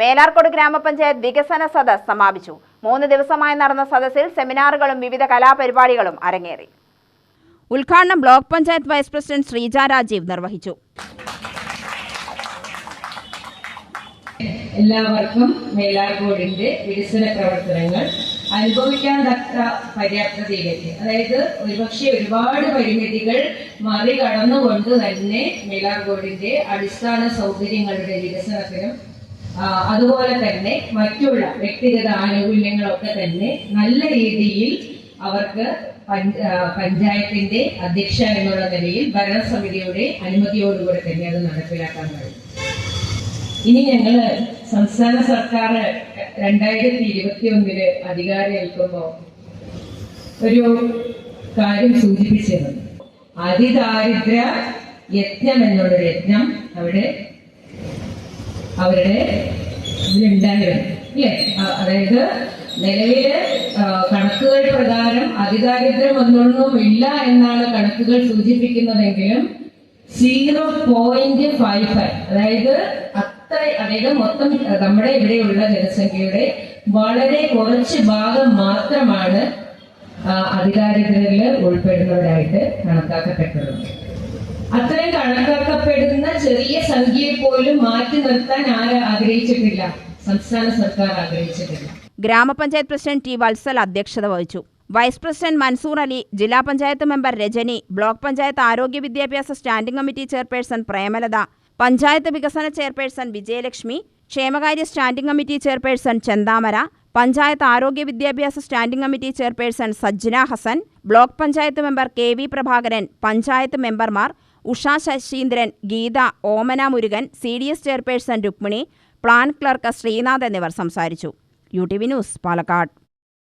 മേലാർക്കോട് ഗ്രാമപഞ്ചായത്ത് വികസന സദസ് സമാപിച്ചു. മൂന്ന് ദിവസമായി നടന്ന സദസ്സിൽ സെമിനാറുകളും വിവിധ കലാപരിപാടികളും അരങ്ങേറി. ഉദ്ഘാടനം block panchayat vice president Sreeja Rajeev നിർവഹിച്ചു. എല്ലാവർക്കും മേലാർകോടിന്റെ വികസന പ്രവർത്തനങ്ങൾ അനുഭവിക്കാൻ തക്ക പര്യാപ്തതയിലേക്ക് അതായത് ഒരുപക്ഷെ ഒരുപാട് പരിമിതികൾ മറികടന്നുകൊണ്ട് തന്നെ മേലാർകോടിന്റെ അടിസ്ഥാന സൗകര്യങ്ങളുടെ വികസനത്തിനും അതുപോലെ തന്നെ മറ്റുള്ള വ്യക്തിഗത ആനുകൂല്യങ്ങളൊക്കെ തന്നെ നല്ല രീതിയിൽ അവർക്ക് പഞ്ചായത്തിന്റെ അധ്യക്ഷ എന്നുള്ള നിലയിൽ ഭരണസമിതിയുടെ അനുമതിയോടുകൂടി തന്നെ അത് നടപ്പിലാക്കാൻ കഴിയും. ഇനി ഞങ്ങൾ സംസ്ഥാന സർക്കാർ രണ്ടായിരത്തി ഇരുപത്തി ഒന്നിൽ അധികാരമേൽക്കുമ്പോൾ ഒരു കാര്യം സൂചിപ്പിച്ചിരുന്നു. അതിദാരിദ്ര്യ യജ്ഞം എന്നുള്ളൊരു യജ്ഞം അവിടെ അവരുടെ ഇതിലുണ്ടായിരുന്നു അല്ലെ? അതായത് നിലവിലെ കണക്കുകൾ പ്രകാരം അതിദാരിദ്ര്യം ഒന്നൊന്നും ഇല്ല എന്നാണ് കണക്കുകൾ സൂചിപ്പിക്കുന്നതെങ്കിലും സീറോ പോയിന്റ് ഫൈവ് ഫൈവ് അതായത് അത്ര അതായത് മൊത്തം നമ്മുടെ ഇവിടെയുള്ള ജനസംഖ്യയുടെ വളരെ കുറച്ച് ഭാഗം മാത്രമാണ് അതിദാരിദ്ര്യത്തിൽ ഉൾപ്പെടുന്നവരായിട്ട് കണക്കാക്കപ്പെട്ടിരുന്നത് അത്രയും കണക്കാക്കപ്പെടുന്ന ചെറിയ സംഖ്യയെ പോലും മാറ്റി നിർത്താൻ ആര് ആഗ്രഹിച്ചിട്ടില്ല? സംസ്ഥാന സർക്കാർ ആഗ്രഹിച്ചിട്ടില്ല. ഗ്രാമപഞ്ചായത്ത് പ്രസിഡന്റ് ടി വത്സൽ അധ്യക്ഷത വഹിച്ചു. വൈസ് പ്രസിഡന്റ് മൻസൂർ അലി ജില്ലാ പഞ്ചായത്ത് മെമ്പർ രജനി ബ്ലോക്ക് പഞ്ചായത്ത് ആരോഗ്യ വിദ്യാഭ്യാസ standing committee chairperson Premalatha panchayat വികസന ചെയർപേഴ്സൺ വിജയലക്ഷ്മി ക്ഷേമകാര്യ standing committee chairperson Chenthamara panchayat ആരോഗ്യ വിദ്യാഭ്യാസ standing committee chairperson Sajjana Hassan block panchayat member K V Prabhakaran panchayat മെമ്പർമാർ Usha Sasheendran Geetha Omana Murukan C D S chairperson Rukmini plan clerk Sreenath എന്നിവർ സംസാരിച്ചു. U T V news Palakkad.